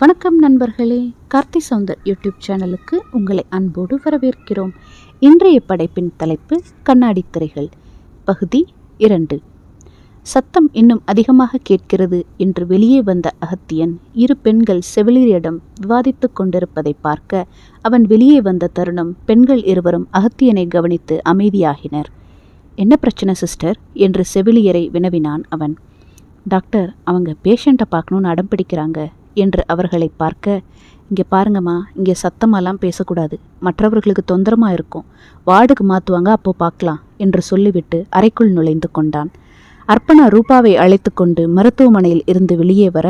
வணக்கம் நண்பர்களே கார்த்தி சவுந்தர் யூடியூப் சேனலுக்கு உங்களை அன்போடு வரவேற்கிறோம். இன்றைய படைப்பின் தலைப்பு கண்ணாடி திரைகள் பகுதி இரண்டு. சத்தம் இன்னும் அதிகமாக கேட்கிறது என்று வெளியே வந்த அகத்தியன் இரு பெண்கள் செவிலியரிடம் விவாதித்துக் கொண்டிருப்பதை பார்க்க அவன் வெளியே வந்த தருணம் பெண்கள் இருவரும் அகத்தியனை கவனித்து அமைதியாகினர். என்ன பிரச்சனை சிஸ்டர்? என்று செவிலியரை வினவினான் அவன். டாக்டர் அவங்க பேஷண்ட்டை பார்க்கணுன்னு அடம் பிடிக்கிறாங்க. என்று அவர்களை பார்க்க இங்கே பாருங்கம்மா இங்கே சத்தமெல்லாம் பேசக்கூடாது. மற்றவர்களுக்கு தொந்தரமாக இருக்கும். வார்டுக்கு மாற்றுவாங்க அப்போ பார்க்கலாம் என்று சொல்லிவிட்டு அறைக்குள் நுழைந்து கொண்டான். அர்ப்பணா ரூபாவை அழைத்து கொண்டு மருத்துவமனையில் இருந்து வெளியே வர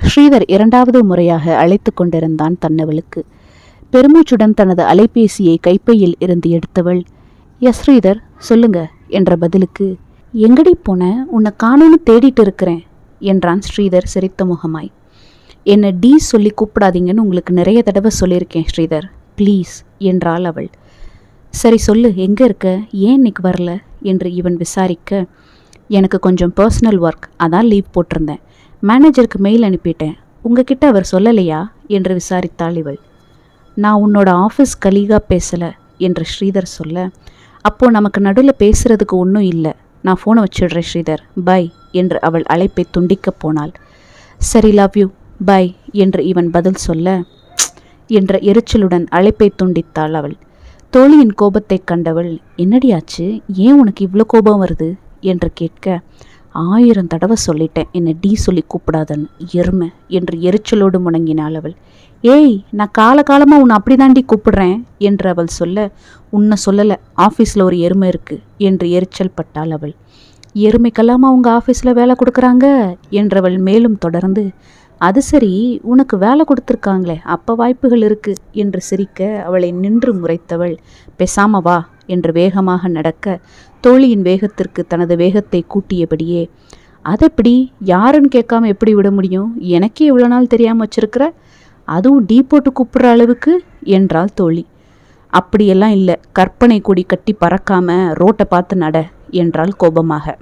ஸ்ரீதர் இரண்டாவது முறையாக அழைத்து கொண்டிருந்தான் தன்னவளுக்கு. பெருமூச்சுடன் தனது அலைபேசியை கைப்பையில் இருந்து எடுத்தவள் எஸ் ஸ்ரீதர் சொல்லுங்க என்ற பதிலுக்கு எங்கடி போன? உன்னை காணும்னு தேடிட்டு இருக்கிறேன் என்றான் ஸ்ரீதர் சிரித்த முகமாய். என்னை டி சொல்லி கூப்பிடாதீங்கன்னு உங்களுக்கு நிறைய தடவை சொல்லியிருக்கேன் ஸ்ரீதர். ப்ளீஸ் என்றாள் அவள். சரி சொல்லு எங்கே இருக்க? ஏன் இன்னைக்கு வரல? என்று இவன் விசாரிக்க எனக்கு கொஞ்சம் பர்சனல் ஒர்க் அதான் லீவ் போட்டிருந்தேன். மேனேஜருக்கு மெயில் அனுப்பிட்டேன். உங்ககிட்ட அவர் சொல்லலையா? என்று விசாரித்தாள் இவள். நான் உன்னோட ஆஃபீஸ் கலீகா பேசலை என்று ஸ்ரீதர் சொல்ல அப்போது நமக்கு நடுவில் பேசுறதுக்கு ஒன்றும் இல்லை. நான் ஃபோனை வச்சிடுறேன் ஸ்ரீதர். பை என்று அவள் அழைப்பை துண்டிக்கப் போனாள். சரி லவ் யூ பை என்று இவன் பதில் சொல்ல என்ற எரிச்சலுடன் அழைப்பை துண்டித்தாள் அவள். தோழியின் கோபத்தைக் கண்டவள் என்னடியாச்சு? ஏன் உனக்கு இவ்வளோ கோபம் வருது? என்று கேட்க ஆயிரம் தடவை சொல்லிட்டேன். என்னை டி சொல்லி கூப்பிடாதன்னு. எருமை என்று எரிச்சலோடு முணங்கினாள் அவள். ஏய் நான் காலகாலமாக உன்னை அப்படி தாண்டி கூப்பிடுறேன் என்று அவள் சொல்ல உன்னை சொல்லலை. ஆஃபீஸில் ஒரு எருமை இருக்கு என்று எரிச்சல் பட்டாள் அவள். எருமைக்கெல்லாமா உங்கள் ஆஃபீஸில் வேலை கொடுக்குறாங்க? என்றவள் மேலும் தொடர்ந்து அது சரி உனக்கு வேலை கொடுத்துருக்காங்களே அப்போ வாய்ப்புகள் இருக்கு என்று சிரிக்க அவளை நின்று முறைத்தவள். பெசாம வா என்று வேகமாக நடக்க தோழியின் வேகத்திற்கு தனது வேகத்தை கூட்டியபடியே அதெப்படி? யாருன்னு கேட்காம எப்படி விட முடியும்? எனக்கே இவ்வளோ நாள் தெரியாமல் வச்சிருக்கிற? அதுவும் டீ போட்டு கூப்பிடுற அளவுக்கு? என்றாள் தோழி. அப்படியெல்லாம் இல்லை. கற்பனை கொடி கட்டி பறக்காம ரோட்டை பார்த்து நட என்றாள் கோபமாக.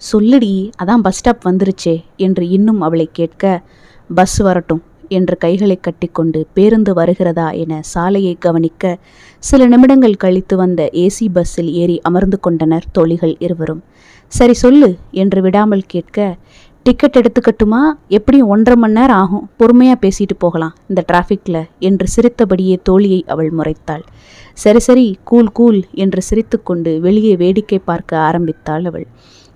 சொல்லுடி அதான் பஸ் ஸ்டாப் வந்துருச்சே என்று இன்னும் அவளை கேட்க பஸ் வரட்டும் என்று கைகளை கட்டிக்கொண்டு பேருந்து வருகிறதா என சாலையை கவனிக்க சில நிமிடங்கள் கழித்து வந்த ஏசி பஸ்ஸில் ஏறி அமர்ந்து கொண்டனர் தோழிகள் இருவரும். சரி சொல்லு என்று விடாமல் கேட்க டிக்கெட் எடுத்துக்கட்டுமா? எப்படியும் ஒன்றரை மணி நேரம் ஆகும். பொறுமையாக பேசிட்டு போகலாம் இந்த டிராஃபிக்கில் என்று சிரித்தபடியே தோழியை அவள் முறைத்தாள். சரி சரி கூல் கூல் என்று சிரித்துக்கொண்டு வெளியே வேடிக்கை பார்க்க ஆரம்பித்தாள் அவள்.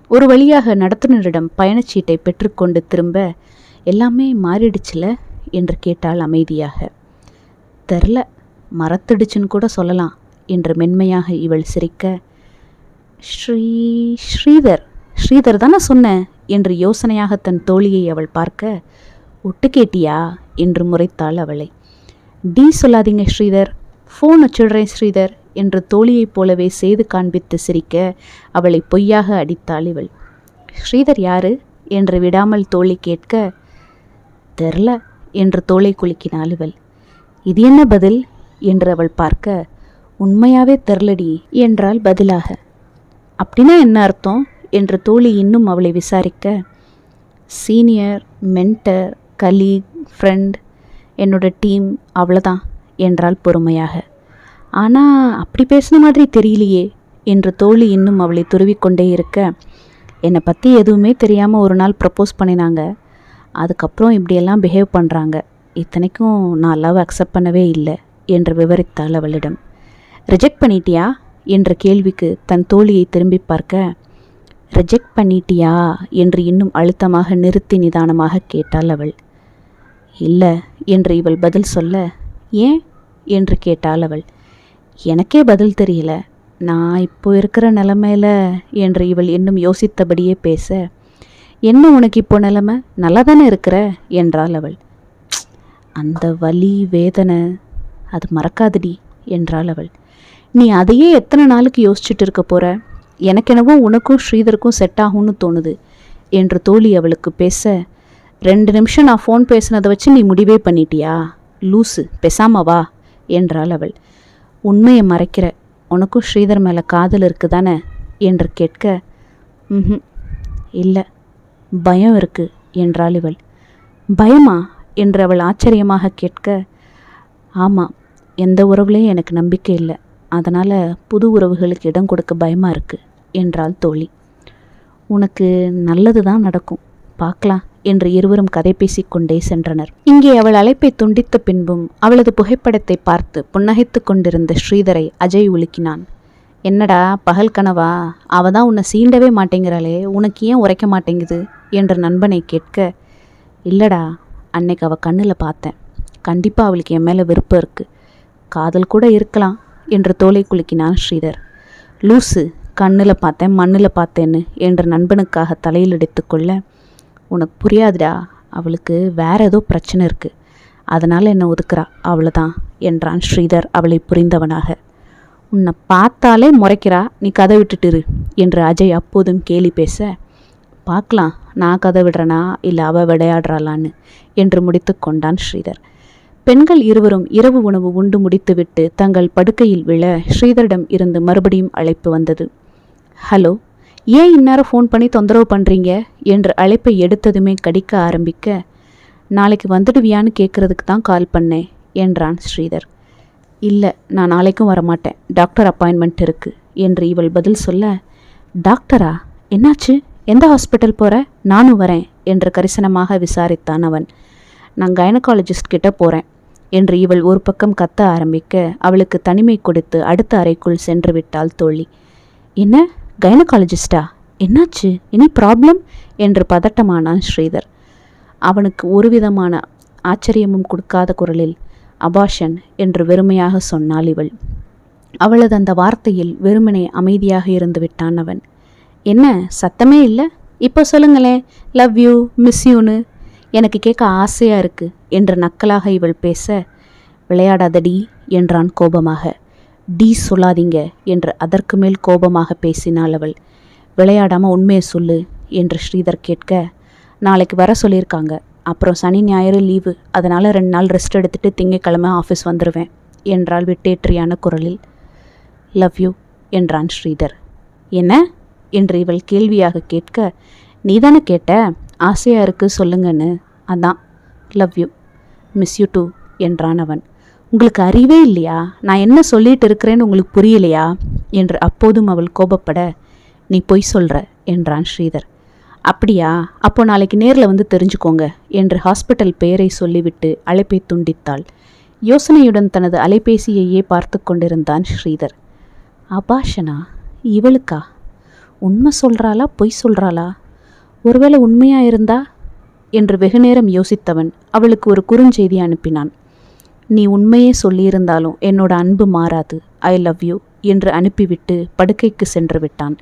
ஒரு வழியாக நடத்துனரிடம் பயணச்சீட்டை பெற்றுக்கொண்டு திரும்ப எல்லாமே மாறிடுச்சுல? என்று கேட்டாள் அமைதியாக. தெரில மரத்திடுச்சுன்னு கூட சொல்லலாம் என்று மென்மையாக இவள் சிரிக்க. ஸ்ரீ ஸ்ரீதர் ஸ்ரீதர் தானே சொன்னேன் என்று யோசனையாக தன் தோழியை அவள் பார்க்க. ஒட்டு கேட்டியா? என்று முறைத்தாள் அவளை. டி சொல்லாதீங்க ஸ்ரீதர் ஃபோன் வச்சிடுறேன் ஸ்ரீதர் என்று தோழியைப் போலவே செய்து காண்பித்து சிரிக்க அவளை பொய்யாக அடித்தாள் இவள். ஸ்ரீதர் யாரு? என்று விடாமல் தோழி கேட்க தெரில என்று தோளை குலுக்கினாள் இவள். இது என்ன பதில்? என்று அவள் பார்க்க உண்மையாவே தெரிலடி என்றாள் பதிலாக. அப்படின்னா என்ன அர்த்தம்? என்று தோழி இன்னும் அவளை விசாரிக்க சீனியர் மென்டர் கலீக் ஃப்ரெண்ட் என்னோட டீம் அவ்வளோதான் என்றாள் பொறுமையாக. ஆனால் அப்படி பேசின மாதிரி தெரியலையே என்று தோழி இன்னும் அவளை துருவிக்கொண்டே இருக்க. என்னை பற்றி எதுவுமே தெரியாமல் ஒரு நாள் ப்ரப்போஸ் பண்ணினாங்க. அதுக்கப்புறம் இப்படியெல்லாம் பிஹேவ் பண்ணுறாங்க இத்தனைக்கும் நான் லவ் அக்செப்ட் பண்ணவே இல்லை என்று விவரித்தாள் அவளிடம். ரிஜெக்ட் பண்ணிட்டியா? என்ற கேள்விக்கு தன் தோழியை திரும்பி பார்க்க ரிஜெக்ட் பண்ணிட்டியா? என்று இன்னும் அழுத்தமாக நிறுத்தி நிதானமாக கேட்டாள் அவள். இல்லை என்று இவள் பதில் சொல்ல ஏன்? என்று கேட்டாள் அவள். எனக்கே பதில் தெரியல. நான் இப்போ இருக்கிற நிலமையில என்று இவள் இன்னும் யோசித்தபடியே பேச என்ன உனக்கு இப்போ நிலமை? நல்லா தானே இருக்கிற? என்றாள் அவள். அந்த வலி வேதனை அது மறக்காதடி என்றாள் அவள். நீ அதையே எத்தனை நாளுக்கு யோசிச்சுட்டு இருக்க போற? எனக்கெனவோ உனக்கும் ஸ்ரீதருக்கும் செட் ஆகும்னு தோணுது என்று தோழி அவளுக்கு பேச ரெண்டு நிமிஷம் நான் ஃபோன் பேசினதை வச்சு நீ முடிவே பண்ணிட்டியா? லூசு பெசாமவா என்றாள் அவள். உண்மையை மறைக்கிற. உனக்கும் ஸ்ரீதர் மேலே காதல் இருக்குதானே? என்று கேட்க ம் இல்லை. பயம் இருக்கு என்றாள் இவள். பயமா? என்று அவள் ஆச்சரியமாக கேட்க ஆமாம் எந்த உறவுலையும் எனக்கு நம்பிக்கை இல்லை. அதனால் புது உறவுகளுக்கு இடம் கொடுக்க பயமாக இருக்குது என்றாள் தோழி. உனக்கு நல்லது தான் நடக்கும். பார்க்கலாம் என்று இருவரும் கதை பேசிக்கொண்டே சென்றனர். இங்கே அவள் அழைப்பை துண்டித்த பின்பும் அவளது புகைப்படத்தை பார்த்து புன்னகைத்து கொண்டிருந்த ஸ்ரீதரை அஜய் உலுக்கினான். என்னடா பகல் கனவா? அவ தான் உன்னை சீண்டவே மாட்டேங்கிறாளே உனக்கு ஏன் உரைக்க மாட்டேங்குது? என்ற நண்பனை கேட்க இல்லடா அன்னைக்கு அவள் கண்ணில் பார்த்தேன். கண்டிப்பாக அவளுக்கு என் மேலே விருப்பம் இருக்குது காதல் கூட இருக்கலாம் என்று தோலை குலுக்கினான் ஸ்ரீதர். லூசு கண்ணில் பார்த்தேன் மண்ணில் பார்த்தேன்னு என்ற நண்பனுக்காக தலையில் அடித்துக்கொள்ள உனக்கு புரியாதுடா அவளுக்கு வேற ஏதோ பிரச்சனை இருக்குது அதனால் என்னை ஒதுக்குறா அவ்வளோதான் என்றான் ஸ்ரீதர் அவளை புரிந்தவனாக. உன்னை பார்த்தாலே முறைக்கிறா நீ கதை விட்டுட்டுரு என்று அஜய் அப்போதும் கேலி பேச பார்க்கலாம் நான் கதை விடுறேனா இல்லை அவள் விளையாடுறாளான்னு என்று முடித்து கொண்டான் ஸ்ரீதர். பெண்கள் இருவரும் இரவு உணவு உண்டு முடித்துவிட்டு தங்கள் படுக்கையில் விழ ஸ்ரீதரிடம் இருந்து மறுபடியும் அழைப்பு வந்தது. ஹலோ ஏன் இந்நேரம் ஃபோன் பண்ணி தொந்தரவு பண்ணுறீங்க என்று அழைப்பை எடுத்ததுமே கடிக்க ஆரம்பிக்க நாளைக்கு வந்துடுவியான்னு கேட்குறதுக்கு தான் கால் பண்ணேன் என்றான் ஸ்ரீதர். இல்லை நான் நாளைக்கும் வரமாட்டேன். டாக்டர் அப்பாயின்மெண்ட் இருக்குது என்று இவள் பதில் சொல்ல டாக்டரா என்னாச்சு? எந்த ஹாஸ்பிட்டல் போகிற நானும் வரேன் என்று கரிசனமாக விசாரித்தான் அவன். நான் கைனகாலஜிஸ்ட் கிட்ட போகிறேன் என்று இவள் ஒரு பக்கம் கத்த ஆரம்பிக்க அவளுக்கு தனிமை கொடுத்து அடுத்த அறைக்குள் சென்று விட்டாள் தோழி. என்ன? கைனகாலஜிஸ்டா என்னாச்சு? எனி ப்ராப்ளம் என்று பதட்டமானான் ஸ்ரீதர். அவனுக்கு ஒரு விதமான ஆச்சரியமும் கொடுக்காத குரலில் அபாஷன் என்று வெறுமையாக சொன்னாள் இவள். அவளது அந்த வார்த்தையில் வெறுமனே அமைதியாக இருந்து விட்டான் அவன். என்ன? சத்தமே இல்லை? இப்போ சொல்லுங்களேன் லவ் யூ மிஸ் யூன்னு எனக்கு கேட்க ஆசையாக இருக்கு என்று நக்கலாக இவள் பேச விளையாடாதடி என்றான் கோபமாக. டி சொல்லாதீங்க என்று அதற்கு மேல் கோபமாக பேசினாள் அவள். விளையாடாமல் உண்மையை சொல்லு என்று ஸ்ரீதர் கேட்க நாளைக்கு வர சொல்லியிருக்காங்க. அப்புறம் சனி ஞாயிறு லீவு. அதனால் ரெண்டு நாள் ரெஸ்ட் எடுத்துட்டு திங்கக்கிழமை ஆஃபீஸ் வந்துடுவேன் என்றாள் விட்டேற்றியான குரலில். லவ் யூ என்றான் ஸ்ரீதர். என்ன? என்று இவள் கேள்வியாக கேட்க நீதானே கேட்ட? ஆசையாக இருக்கு சொல்லுங்கன்னு. அதான். Love you miss you too என்றான் அவன். உங்களுக்கு அறிவே இல்லையா? நான் என்ன சொல்லிட்டு இருக்கிறேன்னு உங்களுக்கு புரியலையா? என்று அப்போதும் அவள் கோபப்பட நீ பொய் சொல்கிற என்றான் ஸ்ரீதர். அப்படியா? அப்போ நாளைக்கு நேரில் வந்து தெரிஞ்சுக்கோங்க என்று ஹாஸ்பிட்டல் பெயரை சொல்லிவிட்டு அழைப்பை துண்டித்தாள். யோசனையுடன் தனது அலைபேசியையே பார்த்து கொண்டிருந்தான் ஸ்ரீதர். அபாஷனா? இவளுக்கா? உண்மை சொல்கிறாளா பொய் சொல்கிறாளா ஒருவேளை உண்மையாக இருந்தா? என்று வெகுநேரம் யோசித்தவன் அவளுக்கு ஒரு குறுஞ்செய்தி அனுப்பினான். நீ உண்மையே சொல்லியிருந்தாலும் என்னோட அன்பு மாறாது. ஐ லவ் யூ என்று அனுப்பிவிட்டு படுக்கைக்கு சென்று விட்டான்.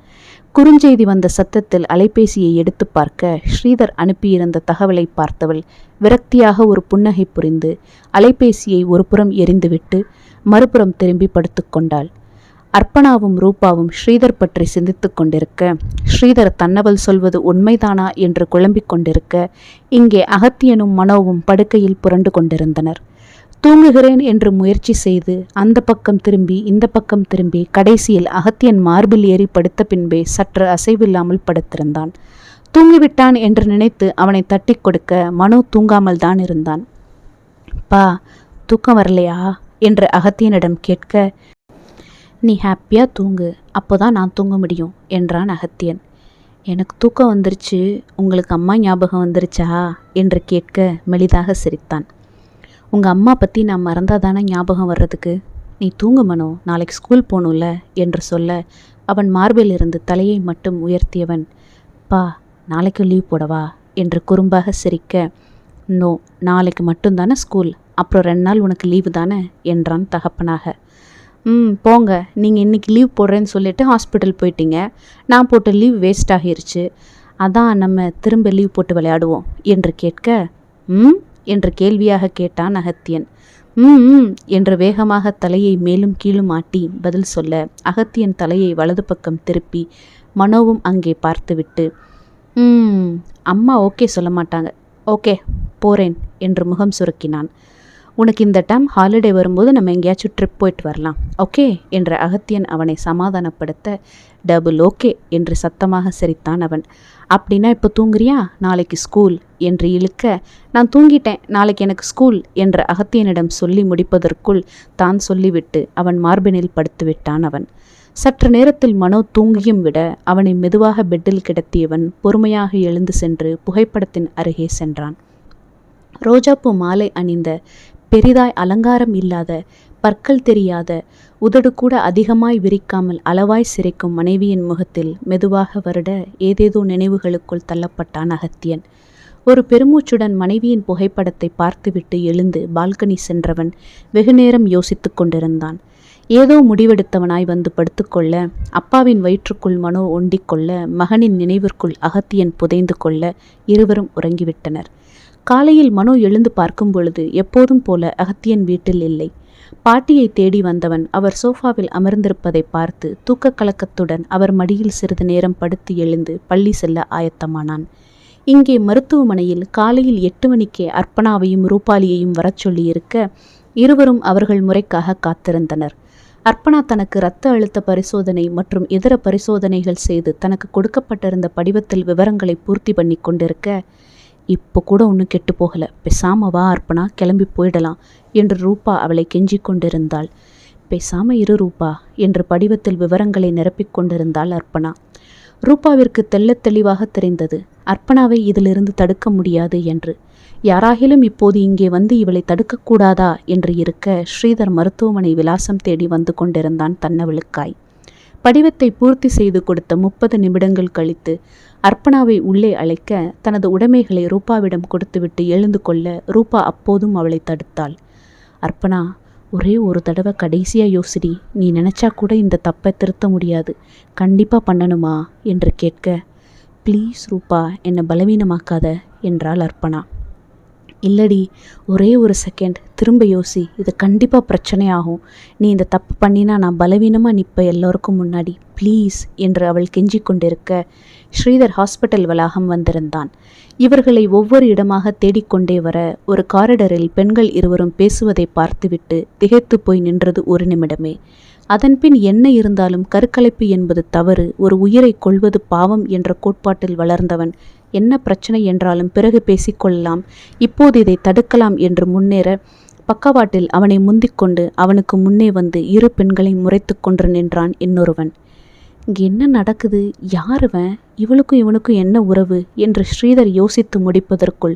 குறுஞ்செய்தி வந்த சத்தத்தில் அலைபேசியை எடுத்து பார்க்க ஸ்ரீதர் அனுப்பியிருந்த தகவலை பார்த்தவள் விரக்தியாக ஒரு புன்னகை புரிந்து அலைபேசியை ஒரு புறம் எரிந்துவிட்டு மறுபுறம் திரும்பி படுத்துக்கொண்டாள் அர்ப்பணாவும் ரூபாவும் ஸ்ரீதர் பற்றி சிந்தித்து கொண்டிருக்க ஸ்ரீதர் தன்னவள் சொல்வது உண்மைதானா என்று குழம்பிக் கொண்டிருக்க இங்கே அகத்தியனும் மனோவும் படுக்கையில் புரண்டு கொண்டிருந்தனர். தூங்குகிறேன் என்று முயற்சி செய்து அந்த பக்கம் திரும்பி இந்த பக்கம் திரும்பி கடைசியில் அகத்தியன் மார்பில் ஏறி படுத்த பின்பே சற்று அசைவில்லாமல் படுத்திருந்தான். தூங்கிவிட்டான் என்று நினைத்து அவனை தட்டி கொடுக்க மனோ தூங்காமல் தான் இருந்தான். பா தூக்கம் வரலையா? என்று அகத்தியனிடம் கேட்க நீ ஹாப்பியாக தூங்கு அப்போ தான் நான் தூங்க முடியும் என்றான் அகத்தியன். எனக்கு தூக்கம் வந்துருச்சு உங்களுக்கு அம்மா ஞாபகம் வந்துருச்சா? என்று கேட்க மெலிதாக சிரித்தான். உங்கள் அம்மா பற்றி நான் மறந்தால் தானே ஞாபகம் வர்றதுக்கு? நீ தூங்கு மனோ. நாளைக்கு ஸ்கூல் போகணும்ல என்று சொல்ல அவன் மார்பில் இருந்து தலையை மட்டும் உயர்த்தியவன். பா நாளைக்கு லீவ் போடவா? என்று குறும்பாக சிரிக்க. நோ நாளைக்கு மட்டும்தானே ஸ்கூல் அப்புறம் ரெண்டு நாள் உனக்கு லீவு தானே? என்றான் தகப்பனாக. ம் போங்க. நீங்கள் இன்றைக்கி லீவ் போடுறேன்னு சொல்லிட்டு ஹாஸ்பிட்டல் போயிட்டீங்க. நான் போட்ட லீவ் வேஸ்ட் ஆகிருச்சு. அதான் நம்ம திரும்ப லீவ் போட்டு விளையாடுவோம் என்று கேட்க. ம்? என்று கேள்வியாக கேட்டான் அகத்தியன். ம் என்று வேகமாக தலையை மேலும் கீழும் ஆட்டி பதில் சொல்ல அகத்தியன் தலையை வலது பக்கம் திருப்பி மனோவும் அங்கே பார்த்துவிட்டு ம் அம்மா ஓகே சொல்ல மாட்டாங்க. ஓகே போறேன் என்று முகம் சுருக்கினான். உனக்கு இந்த டைம் ஹாலிடே வரும்போது நம்ம எங்கேயாச்சும் ட்ரிப் போயிட்டு வரலாம். ஓகே என்ற அகத்தியன் அவனை சமாதானப்படுத்த டபுள் ஓகே என்று சத்தமாக சிரித்தான் அவன். அப்படின்னா இப்போ தூங்குறியா? நாளைக்கு ஸ்கூல் என்று இழுக்க நான் தூங்கிட்டேன் நாளைக்கு எனக்கு ஸ்கூல் என்ற அகத்தியனிடம் சொல்லி முடிப்பதற்குள் தான் சொல்லிவிட்டு அவன் மார்பினில் படுத்து விட்டான் அவன். சற்று நேரத்தில் மனோ தூங்கியும் விட அவனை மெதுவாக பெட்டில் கிடத்தியவன் பொறுமையாக எழுந்து சென்று புகைப்படத்தின் அருகே சென்றான். ரோஜாப்பூ மாலை அணிந்த பெரிதாய் அலங்காரம் இல்லாத பற்கள் தெரியாத உதடு கூட அதிகமாய் விரிக்காமல் அளவாய் சிரிக்கும் மனைவியின் முகத்தில் மெதுவாக வருட ஏதேதோ நினைவுகளுக்குள் தள்ளப்பட்டான் அகத்தியன். ஒரு பெருமூச்சுடன் மனைவியின் புகைப்படத்தை பார்த்துவிட்டு எழுந்து பால்கனி சென்றவன் வெகுநேரம் யோசித்து கொண்டிருந்தான். ஏதோ முடிவெடுத்தவனாய் வந்து படுத்துக்கொள்ள அப்பாவின் வயிற்றுக்குள் மனோ ஒண்டிக்கொள்ள மகனின் நினைவிற்குள் அகத்தியன் புதைந்து கொள்ள இருவரும் உறங்கிவிட்டனர். காலையில் மனோ எழுந்து பார்க்கும் பொழுது எப்போதும் போல அகத்தியன் வீட்டில் இல்லை. பாட்டியை தேடி வந்தவன் அவர் சோஃபாவில் அமர்ந்திருப்பதை பார்த்து தூக்க கலக்கத்துடன் அவர் மடியில் சிறிது நேரம் படுத்து எழுந்து பள்ளி செல்ல ஆயத்தமானான். இங்கே மருத்துவமனையில் காலையில் எட்டு மணிக்கே அர்ப்பணாவையும் ரூபாலியையும் வரச் சொல்லியிருக்க இருவரும் அவர்கள் முறைக்காக காத்திருந்தனர். அர்ப்பணா தனக்கு இரத்த அழுத்த பரிசோதனை மற்றும் இதர பரிசோதனைகள் செய்து தனக்கு கொடுக்கப்பட்டிருந்த படிவத்தில் விவரங்களை பூர்த்தி பண்ணி கொண்டிருக்க இப்போ கூட ஒன்றும் கெட்டு போகல. பேசாம வா அர்ப்பணா கிளம்பி போயிடலாம் என்று ரூபா அவளை கெஞ்சிக் கொண்டிருந்தாள். பேசாம இரு ரூபா என்று படிவத்தில் விவரங்களை நிரப்பிக் கொண்டிருந்தாள் அர்ப்பணா. ரூபாவிற்கு தெள்ளத் தெளிவாக தெரிந்தது. அர்ப்பணாவை இதிலிருந்து தடுக்க முடியாது என்று. யாராகிலும் இப்போது இங்கே வந்து இவளை தடுக்கக்கூடாதா என்று இருக்க ஸ்ரீதர் மருத்துவமனை விலாசம் தேடி வந்து கொண்டிருந்தான் தன்னவளுக்காய். படிவத்தை பூர்த்தி செய்து கொடுத்த முப்பது நிமிடங்கள் கழித்து அர்ப்பணாவை உள்ளே அழைக்க தனது உடைமைகளை ரூபாவிடம் கொடுத்துவிட்டு எழுந்து கொள்ள ரூபா அப்போதும் அவளை தடுத்தாள். அர்ப்பணா ஒரே ஒரு தடவை கடைசியாக யோசிடி. நீ நினச்சா கூட இந்த தப்பை திருத்த முடியாது. கண்டிப்பாக பண்ணணுமா? என்று கேட்க ப்ளீஸ் ரூபா என்னை பலவீனமாக்காத என்றாள் அர்ப்பணா. இல்லடி ஒரே ஒரு செகண்ட் திரும்ப யோசி இது கண்டிப்பாக பிரச்சனையாகும். நீ இந்த தப்பு பண்ணினா நான் பலவீனமாக நிற்ப எல்லோருக்கும் முன்னாடி. ப்ளீஸ் என்று அவள் கெஞ்சி கொண்டிருக்க ஸ்ரீதர் ஹாஸ்பிட்டல் வளாகம் வந்திருந்தான். இவர்களை ஒவ்வொரு இடமாக தேடிக்கொண்டே வர ஒரு காரிடரில் பெண்கள் இருவரும் பேசுவதை பார்த்துவிட்டு திகைத்து போய் நின்றது ஒரு நிமிடமே. அதன்பின் என்ன இருந்தாலும் கருக்கலைப்பு என்பது தவறு. ஒரு உயிரை கொள்வது பாவம் என்ற கோட்பாட்டில் வளர்ந்தவன் என்ன பிரச்சனை என்றாலும் பிறகு பேசிக்கொள்ளலாம். இப்போது இதை தடுக்கலாம் என்று முன்னேற பக்கவாட்டில் அவனை முந்திக்கொண்டு அவனுக்கு முன்னே வந்து இரு பெண்களை முறைத்து கொன்று நின்றான் இன்னொருவன். இங்கே என்ன நடக்குது? யாருவன் இவளுக்கும் இவனுக்கும் என்ன உறவு? என்று ஸ்ரீதர் யோசித்து முடிப்பதற்குள்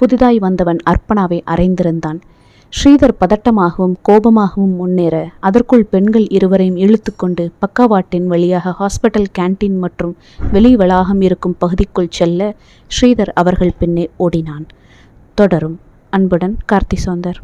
புதிதாய் வந்தவன் அர்ப்பணாவை அறைந்திருந்தான். ஸ்ரீதர் பதட்டமாகவும் கோபமாகவும் முன்னேற அதற்குள் பெண்கள் இருவரையும் இழுத்துக்கொண்டு பக்கவாட்டின் வழியாக ஹாஸ்பிட்டல் கேண்டீன் மற்றும் வெளி வளாகம் இருக்கும் பகுதிக்குள் செல்ல ஸ்ரீதர் அவர்கள் பின்னே ஓடினான். தொடரும். அன்புடன் கார்த்தி சோந்தர்.